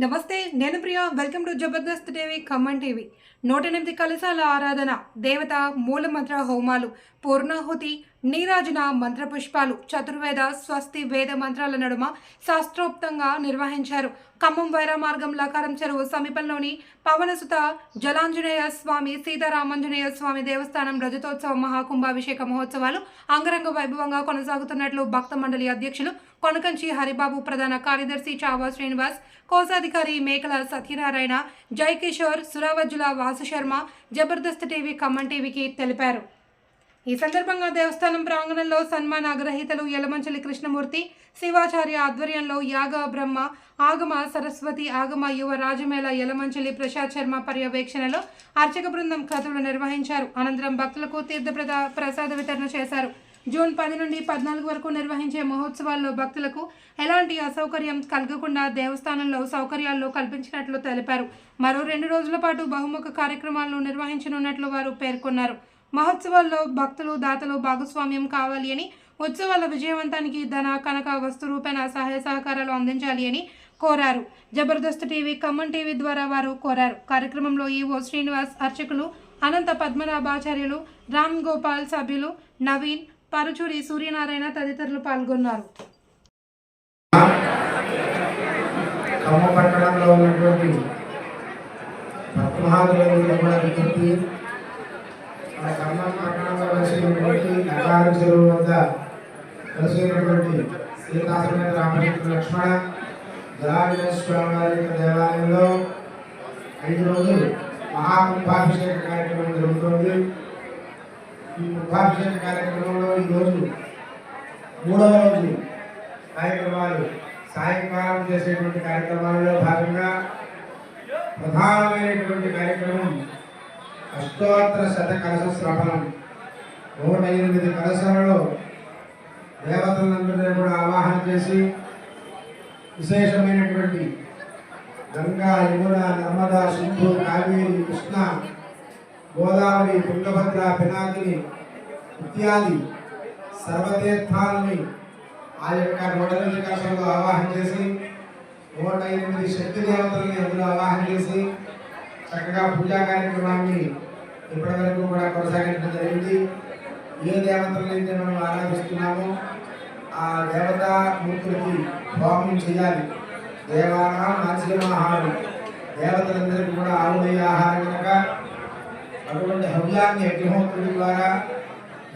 నమస్తే నేను Priya. Welcome to Jabardasth TV Khammam TV. నూట ఎనిమిది కలశాల ఆరాధన దేవత మూలమంత్ర హోమాలు పూర్ణాహుతి నీరాజున మంత్రపుష్పాలు చతుర్వేద స్వస్తి వేద మంత్రాల నడుమ శాస్త్రోక్తంగా నిర్వహించారు. ఖమ్మం వైరా మార్గం లకారం చెరువు సమీపంలోని పవనసుత జలాంజనేయ స్వామి సీతారామాంజనేయ స్వామి దేవస్థానం రజతోత్సవ మహాకుంభాభిషేక మహోత్సవాలు అంగరంగ వైభవంగా కొనసాగుతున్నట్లు భక్త మండలి అధ్యక్షులు కొనకంచి హరిబాబు ప్రధాన కార్యదర్శి చావా శ్రీనివాస్ కోశాధికారి మేకల సత్యనారాయణ జయకిషోర్ సురావజ్జుల వాసుశర్మ జబర్దస్త్ టీవీ ఖమ్మం టీవీకి తెలిపారు. ఈ సందర్భంగా దేవస్థానం ప్రాంగణంలో సన్మాన అగ్రహీతలు యలమంచలి కృష్ణమూర్తి శివాచార్య ఆధ్వర్యంలో యాగ బ్రహ్మ ఆగమ సరస్వతి ఆగమ యువ రాజమేళ యలమంచలి ప్రసాద్ శర్మ పర్యవేక్షణలో అర్చక బృందం కథలు నిర్వహించారు. అనంతరం భక్తులకు తీర్థ ప్రదా ప్రసాద వితరణ చేశారు. జూన్ పది నుండి పద్నాలుగు వరకు నిర్వహించే మహోత్సవాల్లో భక్తులకు ఎలాంటి అసౌకర్యం కలగకుండా దేవస్థానంలో సౌకర్యాల్లో కల్పించినట్లు తెలిపారు. మరో రెండు రోజుల పాటు బహుముఖ కార్యక్రమాలను నిర్వహించనున్నట్లు వారు పేర్కొన్నారు. మహోత్సవాల్లో భక్తులు దాతలు భాగస్వామ్యం కావాలి అని ఉత్సవాల విజయవంతానికి ధన కనక వస్తు రూపేణ సహాయ సహకారాలు అందించాలి అని కోరారు. జబర్దస్త్ టీవీ ఖమ్మం టీవీ ద్వారా వారు కోరారు. కార్యక్రమంలో ఈవో శ్రీనివాస్ అర్చకులు అనంత పద్మనాభాచార్యులు రామ్ గోపాల్ సభ్యులు నవీన్ పరుచూరి సూర్యనారాయణ తదితరులు పాల్గొన్నారు. ఖమ్మం పట్టణంలో ఉన్నటువంటి ఆ కూడా విజ్ఞప్తి మన ఖమ్మం పట్టణంలో కలిసినటువంటి నగారు చెరువు వద్ద కలిసినటువంటి సీతాసమేత రామచంద్ర లక్ష్మణ జలాంజనేయ స్వామి వారి యొక్క దేవాలయంలో ఐదు రోజులు మహాకుంభాభిషేక కార్యక్రమం జరుగుతోంది. ఈ కుంభాభిషేక కార్యక్రమంలో ఈరోజు మూడవ రోజు కార్యక్రమాలు సాయంకాలం చేసేటువంటి కార్యక్రమాలలో భాగంగా ప్రధానమైనటువంటి కార్యక్రమం అష్టోత్తర శత కలశ శ్రవణం. నూట ఎనిమిది కలశాలలో దేవతలందరినీ కూడా ఆవాహన చేసి విశేషమైనటువంటి గంగా యమున నర్మదా సింధు కావేరి కృష్ణ గోదావరి తుంగభద్ర పినాకిని ఇత్యాది సర్వతీర్థాలని ఆ యొక్క నూట ఎనిమిది కలశాలలో ఆవాహన చేసి నూట ఎనిమిది శక్తి దేవతల్ని అందులో ఆవాహన చక్కగా పూజా కార్యక్రమాన్ని ఇప్పటివరకు కూడా కొనసాగించడం జరిగింది. ఏ దేవతలనైతే మనం ఆరాధిస్తున్నామో ఆ దేవతా మూర్తులకి హోమం చేయాలి. దేవానాం ఆహారం దేవతలందరికీ కూడా ఆవులే ఆహారం కనుక అటువంటి హవ్యాన్ని అగ్నిహోత్రుడి ద్వారా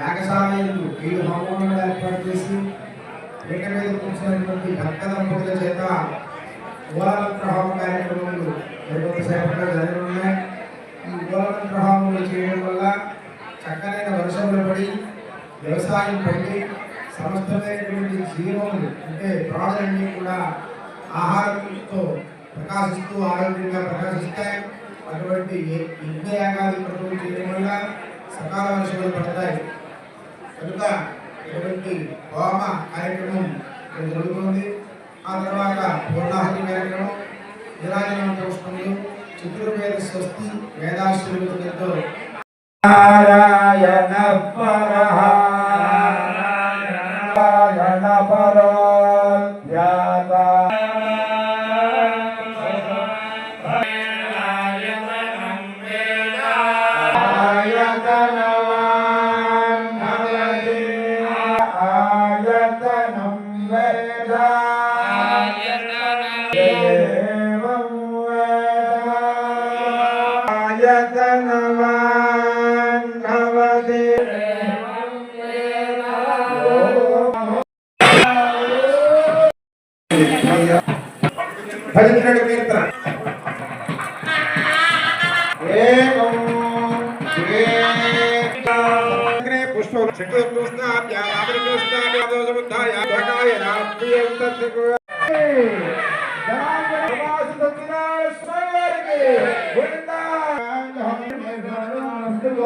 యాగశాలయందు వీళ్ళు హోమం ఏర్పాటు చేసి పీట మీద కూర్చున్నటువంటి భక్త దంపతుల చేత మూలమంత్ర హోమ కార్యక్రమంలో కొంతసేపట్లో జరగనున్నాయి ఈ మూలమంత్ర హోమములు చేయడం వల్ల చక్కనైన వర్షములు పడి వ్యవసాయం పండి సమస్తమైనటువంటి జీవములు అంటే ప్రాణులన్నీ కూడా ఆహారంతో ప్రకాశిస్తూ ఆరోగ్యంగా ప్రకాశిస్తాయి. అటువంటి యజ్ఞయాగాది క్రతువులు చేయడం వల్ల సకాల వర్షాలు పడతాయి. కనుక ఇటువంటి హోమ కార్యక్రమం ఇక్కడ జరుగుతుంది. ఆ తర్వాత పూర్ణాహుతి కార్యక్రమం నిరాజన పుష్పములు చతుర్వేద స్వస్తి వేదాశ్రమంతో यतनवान् भवति। भजन कीर्तन एवं पुष्पोस्नाभ्यामृतस्नाभ्यादोषबुद्धाय भगाय नाप्रियं तस्य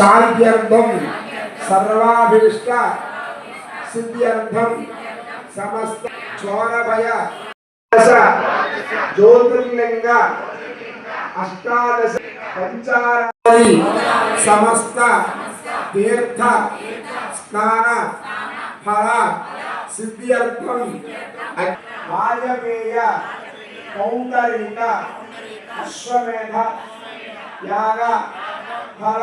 शांत्यर्थम सर्वाभीष्ट सिद्ध्यर्थम समस्त चौरभय ज्योतिर्लिंग अष्टादश पंचारादि समस्त तीर्थ, स्नान, फल सिद्ध्यर्थम वायवेय कौंडरिक, अश्वमेध, याग, फल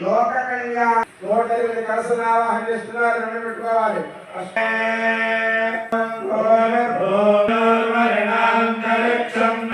లోక కళ్యాణ నూట ఎనిమిది కలసలు ఆవాహన చేస్తున్నారు రెండు పెట్టుకోవాలి భూమిం సంప్రాప్య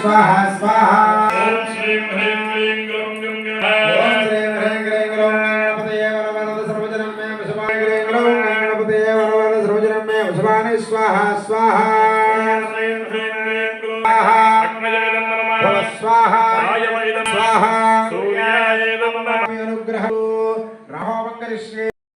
శివాయ స్వాహ స్వాహ ఓం శ్రీం హ్రీం హ్రీం గ్రోం గణపతయే వరవరద సర్వజనం మే శివాయ హ్రీం గ్రోం గణపతయే వరవరద సర్వజనం మే శివాయ స్వాహ స్వాహ భవ